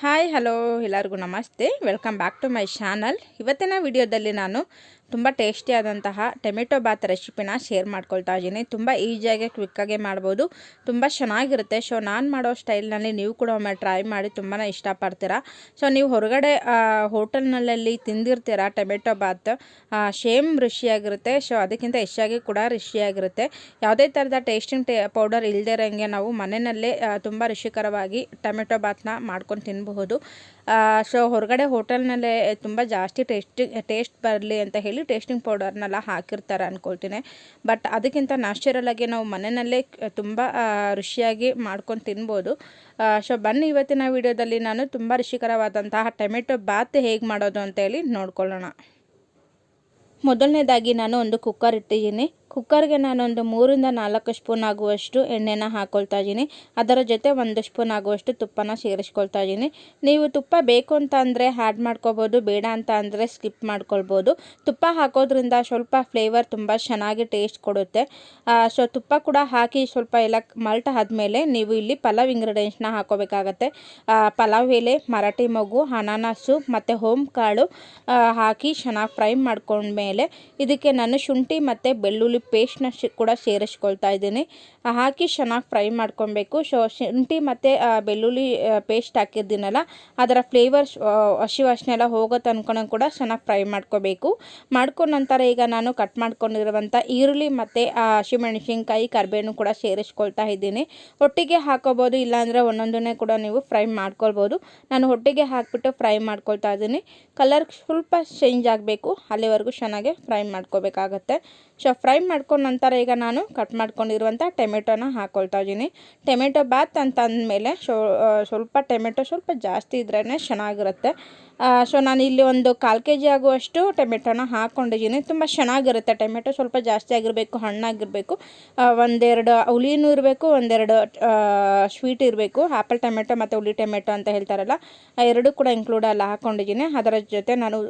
Ha, hi, hello, ಎಲ್ಲರಿಗೂ ನಮಸ್ತೆ. Welcome back to my channel ಇವತ್ತಿನ ವಿಡಿಯೋದಲ್ಲಿ ನಾನು ತುಂಬ ಟೇಸ್ಟಿಯಾದಂತಹ ಟೊಮೆಟೊ ಬಾತ್ ರೆಸಿಪಿನ ಶೇರ್ ಮಾಡ್ಕೊಳ್ತಾ ಇದ್ದೀನಿ. ತುಂಬ ಈಸಿಯಾಗಿ ಕ್ವಿಕ್ಕಾಗಿ ಮಾಡ್ಬೋದು. ತುಂಬ ಚೆನ್ನಾಗಿರುತ್ತೆ. ಸೊ ನಾನು ಮಾಡೋ ಸ್ಟೈಲ್ನಲ್ಲಿ ನೀವು ಕೂಡ ಒಮ್ಮೆ ಟ್ರೈ ಮಾಡಿ ತುಂಬಾ ಇಷ್ಟಪಡ್ತೀರಾ. ಸೊ ನೀವು ಹೊರಗಡೆ ಹೋಟೆಲ್ನಲ್ಲಿ ತಿಂದಿರ್ತೀರ ಟೊಮೆಟೊ ಬಾತ್ ಶೇಮ್ ರುಚಿಯಾಗಿರುತ್ತೆ. ಸೊ ಅದಕ್ಕಿಂತ ಹೆಚ್ಚಾಗಿ ಕೂಡ ರುಚಿಯಾಗಿರುತ್ತೆ. ಯಾವುದೇ ಥರದ ಟೇಸ್ಟಿಂಗ್ ಪೌಡರ್ ಇಲ್ಲದೇ ಇರೋಂಗೆ ನಾವು ಮನೆಯಲ್ಲೇ ತುಂಬ ರುಚಿಕರವಾಗಿ ಟೊಮೆಟೊ ಬಾತ್ನ ಮಾಡ್ಕೊಂಡು ತಿನ್ನಬಹುದು ಸೊ ಹೊರಗಡೆ ಹೋಟೆಲ್ನಲ್ಲೇ ತುಂಬ ಜಾಸ್ತಿ ಟೇಸ್ಟಿ, ಟೇಸ್ಟ್ ಬರಲಿ ಅಂತ ಹೇಳಿ ಟೇಸ್ಟಿಂಗ್ ಪೌಡರ್ನೆಲ್ಲ ಹಾಕಿರ್ತಾರೆ ಅಂದ್ಕೊಳ್ತೀನಿ ಬಟ್ ಅದಕ್ಕಿಂತ ನ್ಯಾಚುರಲಾಗಿ ನಾವು ಮನೆಯಲ್ಲೇ ತುಂಬ ರುಚಿಯಾಗಿ ಮಾಡ್ಕೊಂಡು ತಿನ್ಬೋದು. ಸೊ ಬನ್ನಿ ಇವತ್ತಿನ ವಿಡಿಯೋದಲ್ಲಿ ನಾನು ತುಂಬ ರುಚಿಕರವಾದಂತಹ ಟೊಮೆಟೊ ಬಾತ್ ಹೇಗೆ ಮಾಡೋದು ಅಂತ ಹೇಳಿ ನೋಡ್ಕೊಳ್ಳೋಣ. ಮೊದಲನೇದಾಗಿ ನಾನು ಒಂದು ಕುಕ್ಕರ್ ಇಟ್ಟಿದ್ದೀನಿ. ಕುಕ್ಕರ್ಗೆ ನಾನೊಂದು ಮೂರಿಂದ ನಾಲ್ಕು ಸ್ಪೂನ್ ಆಗುವಷ್ಟು ಎಣ್ಣೆನ ಹಾಕ್ಕೊಳ್ತಾ ಇದ್ದೀನಿ. ಅದರ ಜೊತೆ ಒಂದು ಸ್ಪೂನ್ ಆಗುವಷ್ಟು ತುಪ್ಪನ ಸೇರಿಸ್ಕೊಳ್ತಾ ಇದ್ದೀನಿ. ನೀವು ತುಪ್ಪ ಬೇಕು ಅಂತ ಅಂದರೆ ಆ್ಯಡ್ ಮಾಡ್ಕೋಬೋದು, ಬೇಡ ಅಂತ ಅಂದರೆ ಸ್ಕಿಪ್ ಮಾಡ್ಕೊಳ್ಬೋದು. ತುಪ್ಪ ಹಾಕೋದ್ರಿಂದ ಸ್ವಲ್ಪ ಫ್ಲೇವರ್ ತುಂಬ ಚೆನ್ನಾಗಿ ಟೇಸ್ಟ್ ಕೊಡುತ್ತೆ. ಸೊ ತುಪ್ಪ ಕೂಡ ಹಾಕಿ ಸ್ವಲ್ಪ ಎಲ್ಲ ಮಲ್ಟ್ ಆದಮೇಲೆ ನೀವು ಇಲ್ಲಿ ಪಲಾವ್ ಇಂಗ್ರೀಡಿಯೆಂಟ್ಸ್ನ ಹಾಕೋಬೇಕಾಗತ್ತೆ. ಪಲಾವ್ ಎಲೆ, ಮರಾಠಿ ಮಗು ಅನಾನಸು ಮತ್ತು ಹೋಮ್ ಕಾಳು ಹಾಕಿ ಚೆನ್ನಾಗಿ ಫ್ರೈ ಮಾಡ್ಕೊಂಡ್ಮೇಲೆ ಇದಕ್ಕೆ ನಾನು ಶುಂಠಿ ಮತ್ತು ಬೆಳ್ಳುಳ್ಳಿ ಪೇಸ್ಟ್ನ ಕೂಡ ಸೇರಿಸ್ಕೊಳ್ತಾ ಇದ್ದೀನಿ. ಹಾಕಿ ಚೆನ್ನಾಗಿ ಫ್ರೈ ಮಾಡ್ಕೊಬೇಕು. ಸೊ ಶುಂಠಿ ಮತ್ತು ಬೆಳ್ಳುಳ್ಳಿ ಪೇಸ್ಟ್ ಹಾಕಿದ್ದೀನಲ್ಲ ಅದರ ಫ್ಲೇವರ್ಸ್ ಹಸಿ ವಾಸನೆ ಎಲ್ಲ ಹೋಗೋ ತನಕ ಕೂಡ ಚೆನ್ನಾಗಿ ಫ್ರೈ ಮಾಡ್ಕೋಬೇಕು. ಮಾಡ್ಕೊಂಡ ನಂತರ ಈಗ ನಾನು ಕಟ್ ಮಾಡ್ಕೊಂಡಿರುವಂಥ ಈರುಳ್ಳಿ ಮತ್ತು ಹಸಿಮೆಣಸಿನ್ಕಾಯಿ ಕರಿಬೇವು ಕೂಡ ಸೇರಿಸ್ಕೊಳ್ತಾ ಇದ್ದೀನಿ. ಒಟ್ಟಿಗೆ ಹಾಕೋಬೋದು, ಇಲ್ಲಾಂದರೆ ಒಂದೊಂದನ್ನೇ ಕೂಡ ನೀವು ಫ್ರೈ ಮಾಡ್ಕೊಳ್ಬೋದು. ನಾನು ಒಟ್ಟಿಗೆ ಹಾಕಿಬಿಟ್ಟು ಫ್ರೈ ಮಾಡ್ಕೊಳ್ತಾ ಇದ್ದೀನಿ. ಕಲರ್ ಸ್ವಲ್ಪ ಚೇಂಜ್ ಆಗಬೇಕು, ಅಲ್ಲಿವರೆಗೂ ಚೆನ್ನಾಗಿ ಫ್ರೈ ಮಾಡ್ಕೋಬೇಕಾಗತ್ತೆ. ಸೊ ಫ್ರೈ ಮಾಡ್ಕೊಂಡ ನಂತರ ಈಗ ನಾನು ಕಟ್ ಮಾಡ್ಕೊಂಡಿರುವಂಥ ಟೊಮೆಟೊನ ಹಾಕ್ಕೊಳ್ತಾ ಇದ್ದೀನಿ ಟೊಮೆಟೊ ಬಾತ್ ಅಂತ ಅಂದಮೇಲೆ ಸ್ವಲ್ಪ ಟೊಮೆಟೊ ಸ್ವಲ್ಪ ಜಾಸ್ತಿ ಇದ್ರೇ ಚೆನ್ನಾಗಿರುತ್ತೆ. ಸೊ ನಾನು ಇಲ್ಲಿ ಒಂದು ಕಾಲು ಕೆ ಜಿ ಆಗುವಷ್ಟು ಟೊಮೆಟೊನ ಹಾಕ್ಕೊಂಡಿದ್ದೀನಿ ತುಂಬ ಚೆನ್ನಾಗಿರುತ್ತೆ. ಟೊಮೆಟೊ ಸ್ವಲ್ಪ ಜಾಸ್ತಿ ಆಗಿರಬೇಕು, ಹಣ್ಣಾಗಿರಬೇಕು. ಒಂದೆರಡು ಹುಲಿನೂ ಇರಬೇಕು, ಒಂದೆರಡು ಸ್ವೀಟ್ ಇರಬೇಕು. ಆ್ಯಪಲ್ ಟೊಮೆಟೊ ಮತ್ತು ಹುಳಿ ಟೊಮೆಟೊ ಅಂತ ಹೇಳ್ತಾರಲ್ಲ ಎರಡೂ ಕೂಡ ಇನ್ಕ್ಲೂಡ್ ಎಲ್ಲ ಹಾಕ್ಕೊಂಡಿದ್ದೀನಿ ಅದರ ಜೊತೆ ನಾನು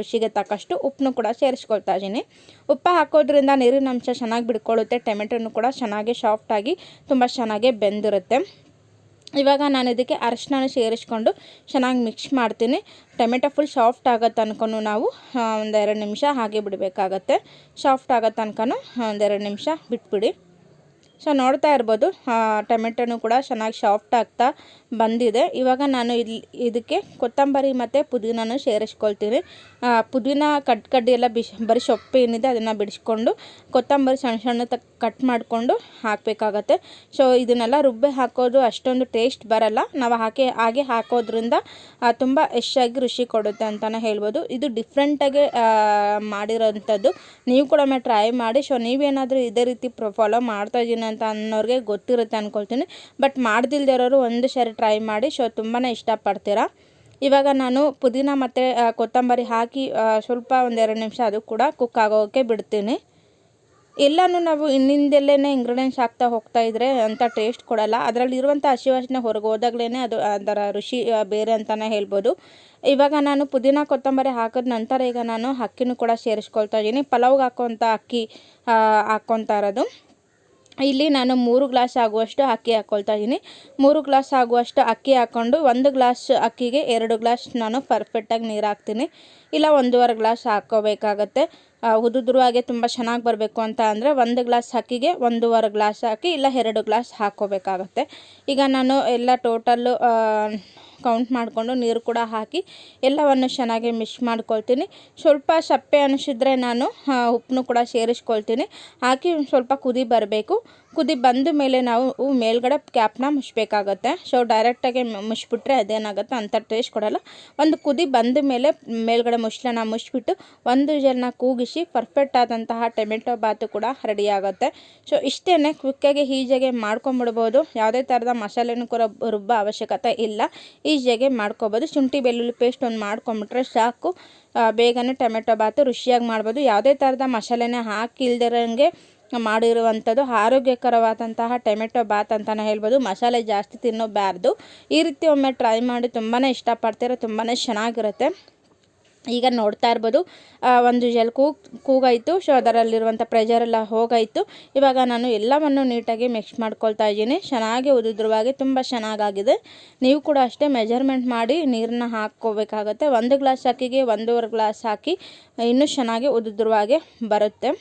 ರುಚಿಗೆ ತಕ್ಕಷ್ಟು ಉಪ್ಪನ್ನು ಕೂಡ ಸೇರಿಸ್ಕೊಳ್ತಾ ಇದ್ದೀನಿ ಉಪ್ಪು ಹಾಕೋದ್ರಿಂದ ನೀರಿನ ಅಂಶ ಚೆನ್ನಾಗಿ ಬಿಡ್ಕೊಳ್ಳುತ್ತೆ. ಟೊಮೆಟೊನು ಕೂಡ ಚೆನ್ನಾಗಿ ಸಾಫ್ಟಾಗಿ ತುಂಬ ಚೆನ್ನಾಗಿ ಬೆಂದಿರುತ್ತೆ. ಇವಾಗ ನಾನು ಇದಕ್ಕೆ ಅರಶಿನ ಸೇರಿಸ್ಕೊಂಡು ಚೆನ್ನಾಗಿ ಮಿಕ್ಸ್ ಮಾಡ್ತೀನಿ. ಟೊಮೆಟೊ ಫುಲ್ ಸಾಫ್ಟ್ ಆಗೋ ತನಕ ನಾವು ಒಂದೆರಡು ನಿಮಿಷ ಹಾಗೆ ಬಿಡಬೇಕಾಗತ್ತೆ. ಸಾಫ್ಟ್ ಆಗೋ ತನಕ ಒಂದೆರಡು ನಿಮಿಷ ಬಿಟ್ಬಿಡಿ. ಸೊ ನೋಡ್ತಾ ಇರ್ಬೋದು. ಟೊಮೆಟೊನು ಕೂಡ ಚೆನ್ನಾಗಿ ಸಾಫ್ಟ್ ಆಗ್ತಾ ಬಂದಿದೆ. ಇವಾಗ ನಾನು ಇಲ್ಲಿ ಇದಕ್ಕೆ ಕೊತ್ತಂಬರಿ ಮತ್ತು ಪುದೀನೂ ಸೇರಿಸ್ಕೊಳ್ತೀನಿ. ಪುದೀನ ಕಟ್ ಕಡ್ಡಿ ಎಲ್ಲ ಬಿಸ್ ಬರೀ ಸೊಪ್ಪು ಏನಿದೆ ಅದನ್ನು ಬಿಡಿಸ್ಕೊಂಡು ಕೊತ್ತಂಬರಿ ಸಣ್ಣ ಸಣ್ಣ ಕಟ್ ಮಾಡಿಕೊಂಡು ಹಾಕಬೇಕಾಗತ್ತೆ. ಸೊ ಇದನ್ನೆಲ್ಲ ರುಬ್ಬೆ ಹಾಕೋದು ಅಷ್ಟೊಂದು ಟೇಸ್ಟ್ ಬರಲ್ಲ. ನಾವು ಹಾಕಿ, ಹಾಗೆ ಹಾಕೋದ್ರಿಂದ ತುಂಬ ಎಷ್ಟಾಗಿ ರುಚಿ ಕೊಡುತ್ತೆ ಅಂತಲೇ ಹೇಳ್ಬೋದು. ಇದು ಡಿಫ್ರೆಂಟಾಗಿ ಮಾಡಿರೋಂಥದ್ದು. ನೀವು ಕೂಡ ಒಮ್ಮೆ ಟ್ರೈ ಮಾಡಿ. ಸೊ ನೀವೇನಾದರೂ ಇದೇ ರೀತಿ ಫಾಲೋ ಮಾಡ್ತಾ ಇದ್ದೀನಿ ಅಂತ ಅನ್ನೋರಿಗೆ ಗೊತ್ತಿರುತ್ತೆ ಅಂದ್ಕೊಳ್ತೀನಿ ಬಟ್ ಮಾಡ್ದಿಲ್ದಿರೋರು ಒಂದು ಸರಿ ಟ್ರೈ ಮಾಡಿ ಸೊ ತುಂಬಾ ಇಷ್ಟಪಡ್ತೀರಾ? ಇವಾಗ ನಾನು ಪುದೀನ ಮತ್ತು ಕೊತ್ತಂಬರಿ ಹಾಕಿ ಸ್ವಲ್ಪ ಒಂದೆರಡು ನಿಮಿಷ ಅದು ಕೂಡ ಕುಕ್ ಆಗೋಕ್ಕೆ ಬಿಡ್ತೀನಿ. ಎಲ್ಲನೂ ನಾವು ಇನ್ನಿಂದಲೇ ಇಂಗ್ರೀಡಿಯೆಂಟ್ಸ್ ಹಾಕ್ತಾ ಹೋಗ್ತಾ ಇದ್ದರೆ ಅಂತ ಟೇಸ್ಟ್ ಕೊಡಲ್ಲ. ಅದರಲ್ಲಿರುವಂಥ ಹಸಿ ವಾಸನೆ ಹೊರಗೆ ಹೋದಾಗ್ಲೇ ಅದು ಅದರ ರುಚಿ ಬೇರೆ ಅಂತಲೇ ಹೇಳ್ಬೋದು. ಇವಾಗ ನಾನು ಪುದೀನ ಕೊತ್ತಂಬರಿ ಹಾಕಿದ ನಂತರ ಈಗ ನಾನು ಅಕ್ಕಿನೂ ಕೂಡ ಸೇರಿಸ್ಕೊಳ್ತಾ ಇದ್ದೀನಿ ಪಲಾವ್ಗೆ ಹಾಕೋಂಥ ಅಕ್ಕಿ ಹಾಕ್ಕೊತಾ ಇರೋದು. ಇಲ್ಲಿ ನಾನು ಮೂರು ಗ್ಲಾಸ್ ಆಗುವಷ್ಟು ಅಕ್ಕಿ ಹಾಕ್ಕೊಳ್ತಾ ಇದ್ದೀನಿ. ಮೂರು ಗ್ಲಾಸ್ ಆಗುವಷ್ಟು ಅಕ್ಕಿ ಹಾಕ್ಕೊಂಡು ಒಂದು ಗ್ಲಾಸ್ ಅಕ್ಕಿಗೆ ಎರಡು ಗ್ಲಾಸ್ ನಾನು ಪರ್ಫೆಕ್ಟಾಗಿ ನೀರು ಹಾಕ್ತೀನಿ ಇಲ್ಲ ಒಂದೂವರೆ ಗ್ಲಾಸ್ ಹಾಕ್ಕೋಬೇಕಾಗತ್ತೆ ಉದುದ್ರವಾಗೆ ತುಂಬ ಚೆನ್ನಾಗಿ ಬರಬೇಕು ಅಂತ ಅಂದರೆ ಒಂದು ಗ್ಲಾಸ್ ಅಕ್ಕಿಗೆ ಒಂದೂವರೆ ಗ್ಲಾಸ್ ಹಾಕಿ ಇಲ್ಲ ಎರಡು ಗ್ಲಾಸ್ ಹಾಕ್ಕೋಬೇಕಾಗತ್ತೆ. ಈಗ ನಾನು ಎಲ್ಲ ಟೋಟಲ್ಲು ಕೌಂಟ್ ಮಾಡಿಕೊಂಡು ನೀರು ಕೂಡ ಹಾಕಿ ಎಲ್ಲವನ್ನು ಚೆನ್ನಾಗಿ ಮಿಕ್ಸ್ ಮಾಡ್ಕೊಳ್ತೀನಿ. ಸ್ವಲ್ಪ ಸಪ್ಪೆ ಅನಿಸಿದ್ರೆ ನಾನು ಉಪ್ಪನ್ನು ಕೂಡ ಸೇರಿಸ್ಕೊಳ್ತೀನಿ. ಹಾಕಿ ಸ್ವಲ್ಪ ಕುದಿ ಬರಬೇಕು. ಕುದಿ ಬಂದ ಮೇಲೆ ನಾವು ಮೇಲ್ಗಡೆ ಕ್ಯಾಪ್ನ ಮುಚ್ಚಬೇಕಾಗತ್ತೆ ಸೊ ಡೈರೆಕ್ಟಾಗಿ ಮುಚ್ಚಿಬಿಟ್ರೆ ಅದೇನಾಗುತ್ತೆ ಅಂಥ ಟೇಸ್ಟ್ ಕೊಡೋಲ್ಲ. ಒಂದು ಕುದಿ ಬಂದ ಮೇಲೆ ಮೇಲ್ಗಡೆ ಮುಚ್ಚಲನ್ನ ಮುಚ್ಚಿಬಿಟ್ಟು ಒಂದು ಜನ ಕೂಗಿಸಿ ಪರ್ಫೆಕ್ಟ್ ಆದಂತಹ ಟೊಮೆಟೊ ಬಾತು ಕೂಡ ರೆಡಿ ಆಗುತ್ತೆ. ಸೊ ಇಷ್ಟೇ ಕ್ವಿಕ್ಕಾಗಿ ಈಜಿಯಾಗಿ ಮಾಡ್ಕೊಂಬಿಡ್ಬೋದು. ಯಾವುದೇ ಥರದ ಮಸಾಲೆನೂ ಕೂಡ ರುಬ್ಬ ಅವಶ್ಯಕತೆ ಇಲ್ಲ. ಈಸಿಯಾಗಿ ಮಾಡ್ಕೊಬೋದು. ಶುಂಠಿ ಬೆಳ್ಳುಳ್ಳಿ ಪೇಸ್ಟ್ ಒಂದು ಮಾಡ್ಕೊಂಬಿಟ್ರೆ ಸಾಕು. ಬೇಗನೆ ಟೊಮೆಟೊ ಬಾತು ರುಚಿಯಾಗಿ ಮಾಡ್ಬೋದು. ಯಾವುದೇ ಥರದ ಮಸಾಲೆನೇ ಹಾಕಿಲ್ದಿರಂಗೆ ಮಾಡಿರುವಂಥದ್ದು, ಆರೋಗ್ಯಕರವಾದಂತಹ ಟೊಮೆಟೊ ಬಾತ್ ಅಂತಲೇ ಹೇಳ್ಬೋದು. ಮಸಾಲೆ ಜಾಸ್ತಿ ತಿನ್ನೋಬಾರ್ದು. ಈ ರೀತಿ ಒಮ್ಮೆ ಟ್ರೈ ಮಾಡಿ ತುಂಬಾ ಇಷ್ಟಪಡ್ತೀರ ತುಂಬಾ ಚೆನ್ನಾಗಿರುತ್ತೆ. ಈಗ ನೋಡ್ತಾ ಇರ್ಬೋದು ಒಂದು ಜಲ್ ಕೂಗ್ ಕೂಗಾಯಿತು. ಸೊ ಅದರಲ್ಲಿರುವಂಥ ಪ್ರೆಷರ್ ಎಲ್ಲ ಹೋಗಾಯಿತು. ಇವಾಗ ನಾನು ಎಲ್ಲವನ್ನು ನೀಟಾಗಿ ಮಿಕ್ಸ್ ಮಾಡ್ಕೊಳ್ತಾ ಇದ್ದೀನಿ. ಚೆನ್ನಾಗಿ ಉದುದ್ರವಾಗಿ ತುಂಬ ಚೆನ್ನಾಗಾಗಿದೆ. ನೀವು ಕೂಡ ಅಷ್ಟೇ ಮೆಜರ್ಮೆಂಟ್ ಮಾಡಿ ನೀರನ್ನ ಹಾಕ್ಕೋಬೇಕಾಗತ್ತೆ. ಒಂದು ಗ್ಲಾಸ್ ಅಕ್ಕಿಗೆ ಒಂದೂವರೆ ಗ್ಲಾಸ್ ಹಾಕಿ, ಇನ್ನೂ ಚೆನ್ನಾಗಿ ಉದುದ್ರವಾಗಿ ಬರುತ್ತೆ.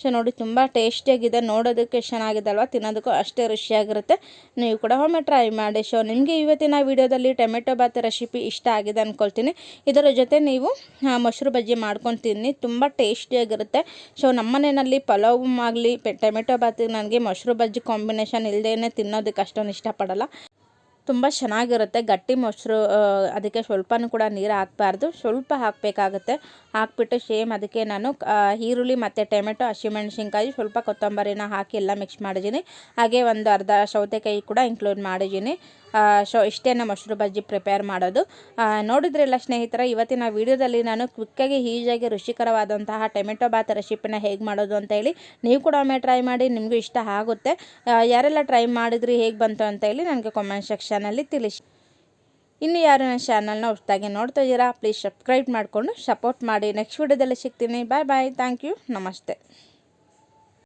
ಸೊ ನೋಡಿ, ತುಂಬ ಟೇಸ್ಟಿಯಾಗಿದೆ. ನೋಡೋದಕ್ಕೆ ಚೆನ್ನಾಗಿದೆ ಅಲ್ವಾ ತಿನ್ನೋದಕ್ಕೂ ಅಷ್ಟೇ ರುಚಿಯಾಗಿರುತ್ತೆ. ನೀವು ಕೂಡ ಒಮ್ಮೆ ಟ್ರೈ ಮಾಡಿ. ಸೊ, ನಿಮಗೆ ಇವತ್ತಿನ ವಿಡಿಯೋದಲ್ಲಿ ಟೊಮೆಟೊ ಬಾತ್ ರೆಸಿಪಿ ಇಷ್ಟ ಆಗಿದೆ ಅಂದ್ಕೊಳ್ತೀನಿ ಇದರ ಜೊತೆ ನೀವು ಮೊಸರು ಬಜ್ಜಿ ಮಾಡ್ಕೊಂಡು ತಿನ್ನಿ. ತುಂಬ ಟೇಸ್ಟಿಯಾಗಿರುತ್ತೆ. ಸೊ ನಮ್ಮನೆಯಲ್ಲಿ ಪಲಾವ್ ಆಗಲಿ ಟೊಮೆಟೊ ಬಾತಿಗೆ ನನಗೆ ಮೊಸರು ಬಜ್ಜಿ ಕಾಂಬಿನೇಷನ್ ಇಲ್ಲದೇ ತಿನ್ನೋದಕ್ಕೆ ಅಷ್ಟೊಂದು ಇಷ್ಟಪಡಲ್ಲ. ತುಂಬ ಚೆನ್ನಾಗಿರುತ್ತೆ. ಗಟ್ಟಿ ಮೊಸರು ಅದಕ್ಕೆ ಸ್ವಲ್ಪನೂ ಕೂಡ ನೀರು ಹಾಕಬಾರ್ದು. ಸ್ವಲ್ಪ ಹಾಕಬೇಕಾಗುತ್ತೆ. ಹಾಕ್ಬಿಟ್ಟು ಸೇಮ್ ಅದಕ್ಕೆ ನಾನು ಈರುಳ್ಳಿ ಮತ್ತು ಟೊಮೆಟೊ ಹಸಿಮೆಣಸಿನ್ಕಾಯಿ ಸ್ವಲ್ಪ ಕೊತ್ತಂಬರಿನ ಹಾಕಿ ಎಲ್ಲ ಮಿಕ್ಸ್ ಮಾಡಿದ್ದೀನಿ. ಹಾಗೆ ಒಂದು ಅರ್ಧ ಸೌತೆಕಾಯಿ ಕೂಡ ಇನ್ಕ್ಲೂಡ್ ಮಾಡಿದ್ದೀನಿ. ಸೊ, ಇಷ್ಟೇ ಮೊಸರು ಬಜ್ಜಿ ಪ್ರಿಪೇರ್ ಮಾಡೋದು. ನೋಡಿದ್ರಲ್ಲ ಸ್ನೇಹಿತರ, ಇವತ್ತಿನ ವಿಡಿಯೋದಲ್ಲಿ ನಾನು ಕ್ವಿಕ್ಕಾಗಿ ಈಜಾಗಿ ರುಚಿಕರವಾದಂತಹ ಟೊಮೆಟೊ ಬಾತ್ ರೆಸಿಪಿನ ಹೇಗೆ ಮಾಡೋದು ಅಂತ ಹೇಳಿ ನೀವು ಕೂಡ ಒಮ್ಮೆ ಟ್ರೈ ಮಾಡಿ, ನಿಮಗೂ ಇಷ್ಟ ಆಗುತ್ತೆ. ಯಾರೆಲ್ಲ ಟ್ರೈ ಮಾಡಿದ್ರಿ, ಹೇಗೆ ಬಂತು ಅಂತ ಹೇಳಿ ನನಗೆ ಕಾಮೆಂಟ್ ಸೆಕ್ಷನಲ್ಲಿ ತಿಳಿಸಿ. ಇನ್ನು ಯಾರು ನನ್ನ ಚಾನಲ್ನ ಹೊಸದಾಗಿ ನೋಡ್ತಾ ಇದ್ದೀರಾ ಪ್ಲೀಸ್ ಸಬ್ಸ್ಕ್ರೈಬ್ ಮಾಡಿಕೊಂಡು ಸಪೋರ್ಟ್ ಮಾಡಿ. ನೆಕ್ಸ್ಟ್ ವಿಡಿಯೋದಲ್ಲಿ ಸಿಗ್ತೀನಿ. ಬಾಯ್ ಬಾಯ್ ಥ್ಯಾಂಕ್ ಯು ನಮಸ್ತೆ.